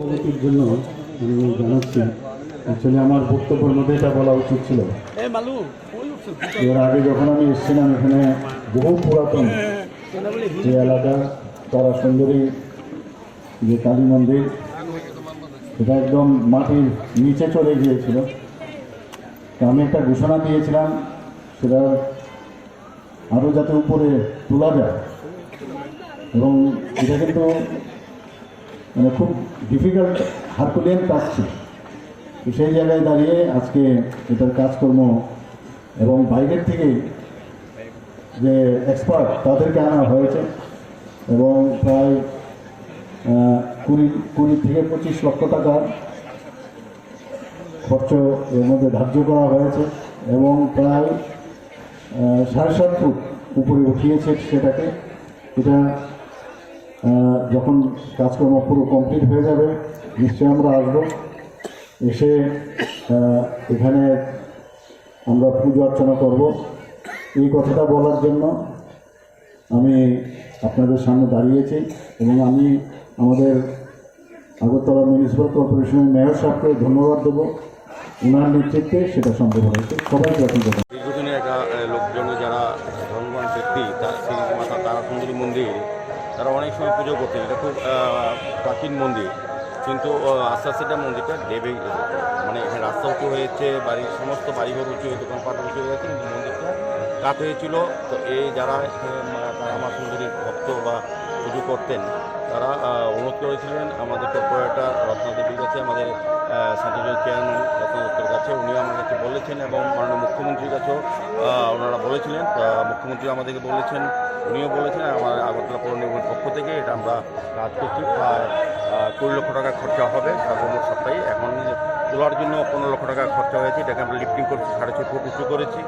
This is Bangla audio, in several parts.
অবগতির জন্য আমি জানাচ্ছি অ্যাকচুয়ালি আমার বক্তব্যের মধ্যে এটা বলা উচিত ছিল। এর আগে যখন আমি এসেছিলাম এখানে বহু পুরাতন যে এলাকা তারা সুন্দরী যে কালী মন্দির সেটা একদম মাটির নিচে চলে গিয়েছিল। আমি একটা ঘোষণা দিয়েছিলাম সেটা আরও যাতে উপরে তোলা যায়। এবং এটা কিন্তু মানে খুব ডিফিকাল্ট হারকুলিয়ান কাজ ছিল। তো সেই জায়গায় দাঁড়িয়ে আজকে এটার কাজকর্ম এবং বাইরের থেকে যে এক্সপার্ট তাদেরকে আনা হয়েছে এবং প্রায় কুড়ি কুড়ি থেকে পঁচিশ লক্ষ টাকা খরচ এর মধ্যে ধার্য করা হয়েছে এবং প্রায় সাড়ে সাত ফুট উপরে উঠিয়েছে সেটাকে। এটা যখন কাজকর্ম পুরো কমপ্লিট হয়ে যাবে, নিশ্চয়ই আমরা আসব। এসে এখানে আমরা পুজো অর্চনা করব। এই কথাটা বলার জন্য আমি আপনাদের সামনে দাঁড়িয়েছি এবং আমি আমাদের আগরতলা মিউনিসিপ্যাল কর্পোরেশনের মেয়র সাহেবকে ধন্যবাদ দেবো। ওনার নেতৃত্বে সেটা সম্ভব হয়েছে। সবাইকে আপনি দীর্ঘদিনের একটা লোকজন যারা ধর্মবান ব্যক্তি, তার সেই মাতা তারা সুন্দরী মন্দির তারা অনেক সময় পুজো করতেন। এটা খুব প্রাচীন মন্দির। কিন্তু আস্তে আস্তে এটা মন্দিরটা দেবে মানে রাস্তা উঁচু হয়েছে, বাড়ির সমস্ত বাড়িঘর উঁচু হয়ে দোকানপাট উঁচু হয়ে গেছে, কিন্তু মন্দিরটা কাত হয়েছিল। তো এই যারা তারা মা সুন্দরীর ভক্ত বা পুজো করতেন তারা অনুরোধ করেছিলেন আমাদের কর্পোরেটর রত্নাদেবীর কাছে আমাদের সেন্ট্রাল চেয়ারম্যান রত্নাদত্তের কাছে। উনি আমার কাছে বলেছেন এবং মাননীয় মুখ্যমন্ত্রীর কাছেও ওনারা বলেছিলেন মুখ্যমন্ত্রী আমাদেরকে বলেছেন, উনিও বলেছেন, আমার আগরতলা পৌর নিগমের পক্ষ থেকে এটা আমরা কাজ করছি, প্রায় কুড়ি লক্ষ টাকা খরচা হবে সর্বমোট সপ্তাহে। এখন তোলার জন্য পনেরো লক্ষ টাকা খরচা হয়েছে, এটাকে আমরা লিফটিং করছি, সাড়ে ছয় ফুট উঁচু করেছি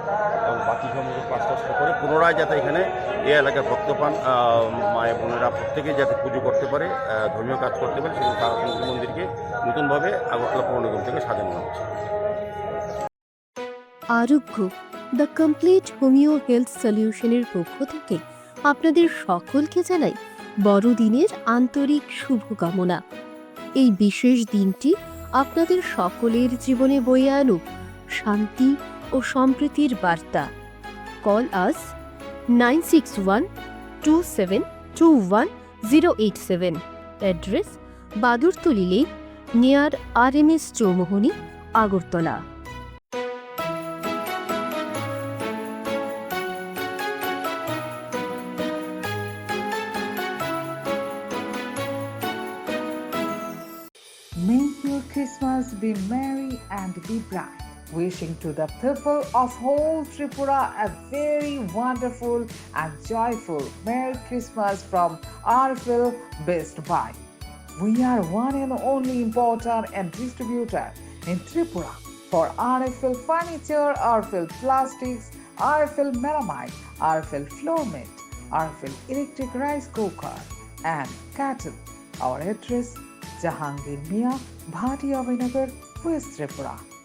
এবং বাকি সমস্ত টাজ করে পুনরায় যাতে এখানে এই এলাকার ভক্ত পান আহ, মায়ের বোনেরা প্রত্যেকে যাতে পুজো করতে পারে ধর্মীয় কাজ করতে পারে সেই তারাপীঠ মন্দিরকে নতুনভাবে আগরতলা পৌর নিগম থেকে সাজানো হচ্ছে। Arogya the complete homeo health সলিউশনের পক্ষ থেকে আপনাদের সকলকে জানাই বড়দিনের আন্তরিক শুভকামনা। এই বিশেষ দিনটি আপনাদের সকলের জীবনে বয়ে আনুক শান্তি ও সম্প্রীতির বার্তা। Zero eight seven address Badurtali lake near R M S Choumohani Agartala Make your Christmas be merry and be bright. Wishing to the people of whole Tripura a very wonderful and joyful Merry Christmas from RFL Best Buy. We are one and only importer and distributor in Tripura for RFL furniture, RFL plastics, RFL melamine, RFL floor mat, RFL electric rice cooker, and cattle. Our address Jahangir Mia, Bhatia Vinagar, West Tripura.